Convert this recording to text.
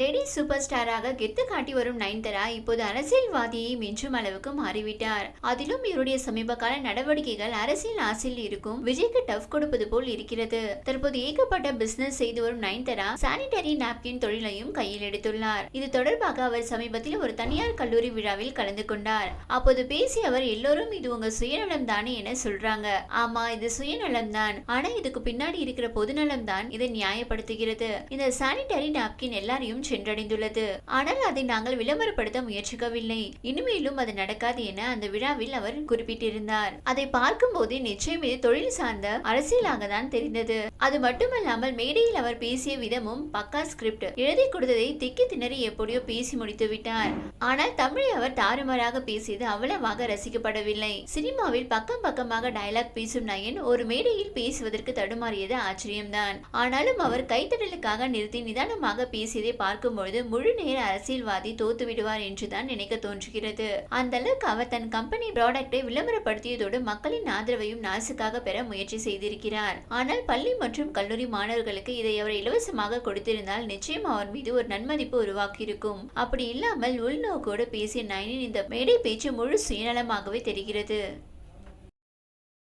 Ladies super ஸ்டாராக கெத்து காட்டி வரும் நயன்தாரா இப்போது அரசியல்வாதியை மிஞ்சும் அளவுக்கு மாறிவிட்டார். அதிலும் இவருடைய சமீப கால நடவடிக்கைகள் அரசியல் ஆசையில் இருக்கும் விஜய்க்கு டஃப் கொடுப்பது போல் இருக்கிறது. தற்போது ஏகப்பட்ட பிசினஸ் செய்து வரும் நயன்தாரா சானிட்டரி நாப்கின் தொழிலையும் கையில் எடுத்துள்ளார். இது தொடர்பாக அவர் சமீபத்தில் ஒரு தனியார் கல்லூரி விழாவில் கலந்து கொண்டார். அப்போது பேசிய அவர் எல்லோரும் இது உங்க சுயநலம் தானே என சொல்றாங்க. ஆமா இது சுயநலம் தான். ஆனா இதுக்கு பின்னாடி இருக்கிற பொதுநலம் தான் இதை நியாயப்படுத்துகிறது. இந்த சானிட்டரி நாப்கின் எல்லாரையும் சென்றடைந்துள்ளது. ஆனால் அதை நாங்கள் விளம்பரப்படுத்த முயற்சிக்கவில்லை. இனிமேலும் அது நடக்காது என அந்த விழாவில் அவர் குறிப்பிட்டிருந்தார். அதை பார்க்கும்போது நிச்சயம் இது தொழில் சார்ந்த அரசியலாக தான் தெரிந்தது. அது மட்டுமல்லாமல் மேடையில் அவர் பேசிய விதமும் பக்கா ஸ்கிரிப்ட். எழுதி கொடுத்ததை திக்கி திணறி எப்படியோ பேசி முடித்து விட்டார். ஆனால் தமிழை அவர் தாறுமாறாக பேசியது அவ்வளவாக ரசிக்கப்படவில்லை. சினிமாவில் பக்கம் பக்கமாக டயலாக் பேசும் நயன் ஒரு மேடையில் பேசுவதற்கு தடுமாறியது ஆச்சரியம்தான். ஆனாலும் அவர் கைத்தடலுக்காக நிறுத்தி நிதானமாக பேசியதை பார்க்கும்பொழுது முழு நேர அரசியல்வாதி தோத்து விடுவார் என்றுதான் நினைக்க தோன்றுகிறது. அந்த அளவுக்கு அவர் தன் கம்பெனி ப்ராடக்டை விளம்பரப்படுத்தியதோடு மக்களின் ஆதரவையும் நாசுக்காக பெற முயற்சி செய்திருக்கிறார். ஆனால் பள்ளி மற்றும் கல்லூரி மாணவர்களுக்கு இதை அவர் இலவசமாக கொடுத்திருந்தால் நிச்சயம் அவர் மீது ஒரு நன்மதிப்பு உருவாக்கியிருக்கும். அப்படி இல்லாமல் உள்நோக்கோடு பேசிய நயனின் இந்த மேடை பேச்சு முழு சுயநலமாகவே தெரிகிறது.